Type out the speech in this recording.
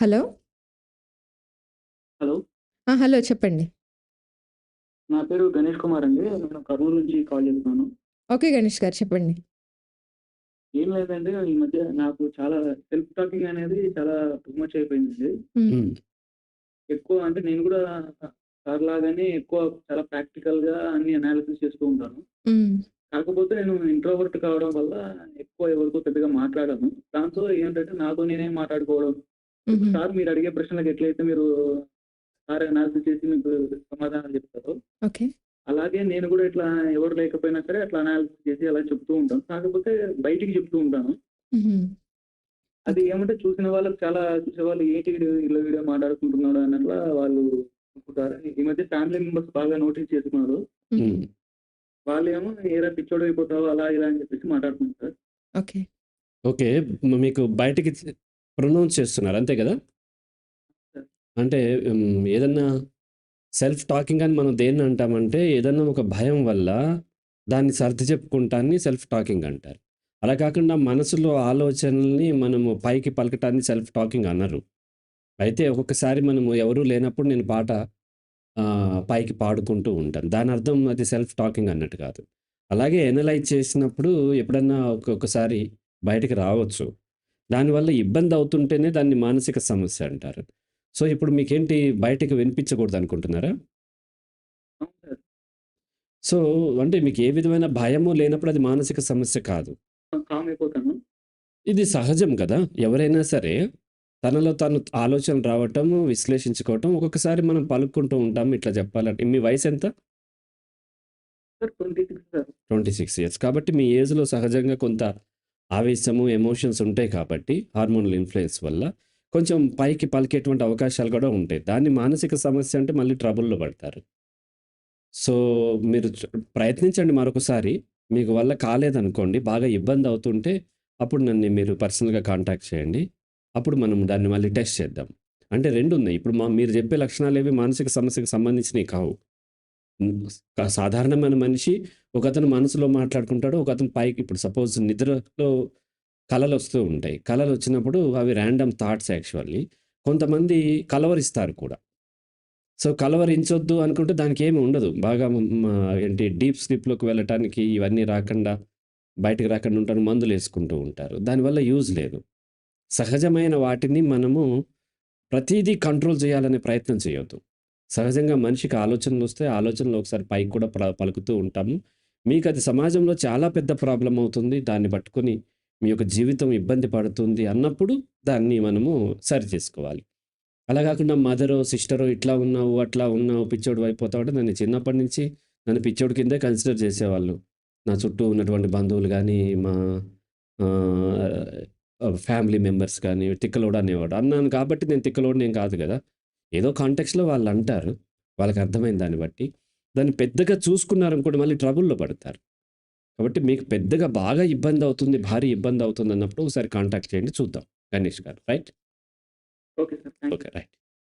Hello? Hello. ఆ! Hello చెప్పండి. నా పేరు గణేష్ కుమార్ అండి. నేను కర్నూలు నుంచి కాల్ చేస్తున్నాను. ఓకే. గణేష్ గారు చెప్పండి. ఏం లేదండి. ఈ మధ్య నాకు చాలా సెల్ఫ్ టాకింగ్ అనేది చాలా టూ మచ్ అయిపోయిందండి. ఎక్కువ అంటే నేను కూడా సార్ లాగానే ఎక్కువ చాలా ప్రాక్టికల్‌గా అన్ని అనాలిసిస్ చేస్తూ ఉంటాను. కాకపోతే నేను ఇంట్రోవర్ట్ కావడం వల్ల ఎక్కువ ఎవరితో పెద్దగా మాట్లాడను. దాంతో ఏంటంటే నాతో నేనే మాట్లాడుకోవడం. సార్ మీరు అడిగే ప్రశ్నలకు ఎట్లయితే మీరు సార్ అనాలిసిస్ చేసి మీకు సమాధానాలు చెప్తారో, ఓకే. అలాగే నేను కూడా ఇట్లా ఎవరు లేకపోయినా సరే అట్లా అనాలిసిస్ చేసి అలా చెప్తూ ఉంటాను. కాకపోతే బయటికి చెప్తూ ఉంటాను. అది. ఏమంటే చూసిన వాళ్ళకి చాలా చూసేవాళ్ళు ఏంటి ఇలా వీడియో మాట్లాడుకుంటున్నాడు అన్నట్లా వాళ్ళు అనుకుంటారు. ఈ మధ్య ఫ్యామిలీ మెంబర్స్ బాగా నోటీస్ చేసుకున్నారు. హ్మ్. వాళ్ళేమో "ఏరా పిచ్చోడు అయిపోతావు" అలా ఇలా అని చెప్పేసి మాట్లాడుకుంటారు. ఓకే. ఓకే. మీకు బయటికి ప్రొనౌన్స్ చేస్తున్నారు. అంతే కదా అంటే ఏదన్నా సెల్ఫ్ టాకింగ్ అని మనం దేన్ని అంటామంటే ఏదన్నా ఒక భయం వల్ల దాన్ని సర్ది చెప్పుకుంటాన్ని సెల్ఫ్ టాకింగ్ అంటారు. అలా కాకుండా మనసులో ఆలోచనల్ని మనము పైకి పలకటాన్ని సెల్ఫ్ టాకింగ్ అన్నారు అయితే ఒక్కొక్కసారి మనము ఎవరూ లేనప్పుడు నేను పాట పైకి పాడుకుంటూ ఉంటాను. దాని అర్థం అది సెల్ఫ్ టాకింగ్ అన్నట్టు కాదు. అలాగే ఎనలైజ్ చేసినప్పుడు ఎప్పుడన్నా ఒక్కొక్కసారి బయటకు రావచ్చు. దానివల్ల ఇబ్బంది అవుతుంటేనే దాన్ని మానసిక సమస్య అంటారు. సో, ఇప్పుడు మీకేంటి బయటికి వినిపించకూడదు అనుకుంటున్నారా? సో, అంటే మీకు ఏ విధమైన భయము లేనప్పుడు అది మానసిక సమస్య కాదు. ఇది సహజం కదా! ఎవరైనా సరే తనలో తాను ఆలోచనలు రావటం, విశ్లేషించుకోవటం ఒక్కొక్కసారి మనం పలుక్కుంటూ ఉంటాం. ఇట్లా చెప్పాలంటే మీ? Sir 26 sir. 26 ఇయర్స్. కాబట్టి మీ ఏజ్‌లో సహజంగా కొంత ఆవేశము, ఎమోషన్స్ ఉంటాయి కాబట్టి హార్మోనల్ ఇన్‌ఫ్లుయెన్స్ వల్ల కొంచెం పైకి పలికేటువంటి అవకాశాలు కూడా ఉంటాయి. దాన్ని మానసిక సమస్య అంటే మళ్ళీ ట్రబుల్‌లో పడతారు. సో, మీరు ప్రయత్నించండి మరొకసారి. మీకు వల్ల కాలేదనుకోండి, బాగా ఇబ్బంది అవుతుంటే అప్పుడు నన్ను మీరు పర్సనల్‌గా కాంటాక్ట్ చేయండి. అప్పుడు మనం దాన్ని మళ్ళీ టెస్ట్ చేద్దాం. అంటే రెండు ఉన్నాయి. ఇప్పుడు మా మీరు చెప్పే లక్షణాలు ఏవి మానసిక సమస్యకు సంబంధించినవి కావు. సాధారణమైన మనిషి ఒకతను మనసులో మాట్లాడుకుంటాడు. ఒకతను పైకి ఇప్పుడు సపోజ్ నిద్రలో కలలొస్తూ ఉంటాయి. కలలొచ్చినప్పుడు అవి ర్యాండమ్ థాట్స్ యాక్చువల్లీ. కొంతమంది కలవరిస్తారు కూడా. సో, కలవరించొద్దు అనుకుంటే దానికి ఏమి ఉండదు. బాగా ఏంటి డీప్ స్లీప్‌లోకి వెళ్ళటానికి ఇవన్నీ రాకుండా, బయటకి రాకుండా ఉంటాను మందులు వేసుకుంటూ ఉంటారు. దానివల్ల యూజ్ లేదు. సహజమైన వాటిని మనము ప్రతిదీ కంట్రోల్ చేయాలనే ప్రయత్నం చేయొద్దు. సహజంగా మనిషికి ఆలోచనలు వస్తే ఆలోచనలు ఒకసారి పైకి కూడా ప పలుకుతూ ఉంటాము. మీకు అది సమాజంలో చాలా పెద్ద ప్రాబ్లం అవుతుంది. దాన్ని పట్టుకొని మీ యొక్క జీవితం ఇబ్బంది పడుతుంది అన్నప్పుడు దాన్ని మనము సరి చేసుకోవాలి. అలా కాకుండా మదరో, సిస్టరో ఇట్లా ఉన్నావు, అట్లా ఉన్నావు, పిచ్చోడు అయిపోతావు అంటే నన్ను చిన్నప్పటి నుంచి నన్ను పిచ్చోడి కిందే కన్సిడర్ చేసేవాళ్ళు. నా చుట్టూ ఉన్నటువంటి బంధువులు కానీ మా ఫ్యామిలీ మెంబర్స్ కానీ తిక్కలోడు అనేవాడు. అన్నాను కాబట్టి నేను తిక్కలోడినేం కాదు కదా ఏదో కాంటెక్స్ట్‌లో వాళ్ళంటారు. వాళ్ళకి అర్థమైంది దాన్ని బట్టి. దాన్ని పెద్దగా చూసుకున్నారనుకోండి మళ్ళీ ట్రబుల్‌లో పడతారు. కాబట్టి మీకు పెద్దగా బాగా ఇబ్బందవుతుంది, భారీ ఇబ్బందవుతుందన్నప్పుడు ఒకసారి కాంటాక్ట్ చేయండి చూద్దాం. Ganesh garu. Right? Okay. Right.